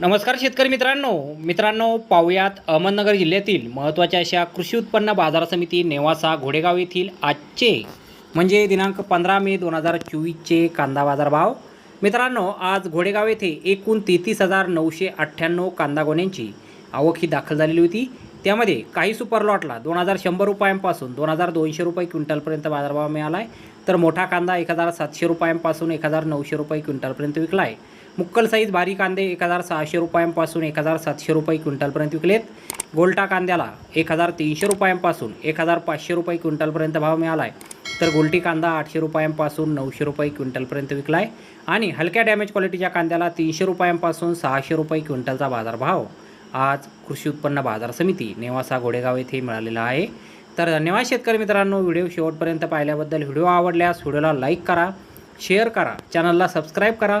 नमस्कार शेतकरी मित्रांनो. मित्रांनो पाहुयात अहमदनगर जिल्ह्यातील महत्त्वाच्या अशा कृषी उत्पन्न बाजार समिती नेवासा घोडेगाव येथील आजचे म्हणजे दिनांक पंधरा मे दोन हजार चोवीसचे कांदा बाजार भाव मित्रांनो आज घोडेगाव येथे एकूण तेहतीस हजार नऊशे अठ्ठ्याण्णव कांदा गोण्यांची आवक ही दाखल झालेली होती. त्यामध्ये काही सुपर लॉटला दोन हजार शंभर रुपयांपासून दोन हजार दोनशे रुपये क्विंटलपर्यंत बाजारभाव मिळाला आहे तर मोठा कांदा एक हजार सातशे रुपयांपासून एक हजार नऊशे रुपये क्विंटलपर्यंत विकला आहे मुक्कल साईज भारी कांदे एक हजार सहाशे रुपयांपासून एक हजार सातशे रुपये क्विंटलपर्यंत विकलेत. गोल्टा कांद्याला एक हजार तीनशे रुपयांपासून एक हजार पाचशे रुपये क्विंटलपर्यंत भाव मिळाला आहे तर गोल्टी कांदा आठशे रुपयांपासून नऊशे रुपये क्विंटलपर्यंत विकला आहे आणि हलक्या डॅमेज क्वालिटीच्या कांद्याला तीनशे रुपयांपासून सहाशे रुपये क्विंटलचा बाजारभाव आज कृषी उत्पन्न बाजार समिती नेवासा घोडेगाव येथे मिळालेला आहे. तर धन्यवाद शेतकरी मित्रांनो व्हिडिओ शेवटपर्यंत पाहिल्याबद्दल. व्हिडिओ आवडल्यास व्हिडिओला लाईक करा शेअर करा चॅनलला सबस्क्राईब करा.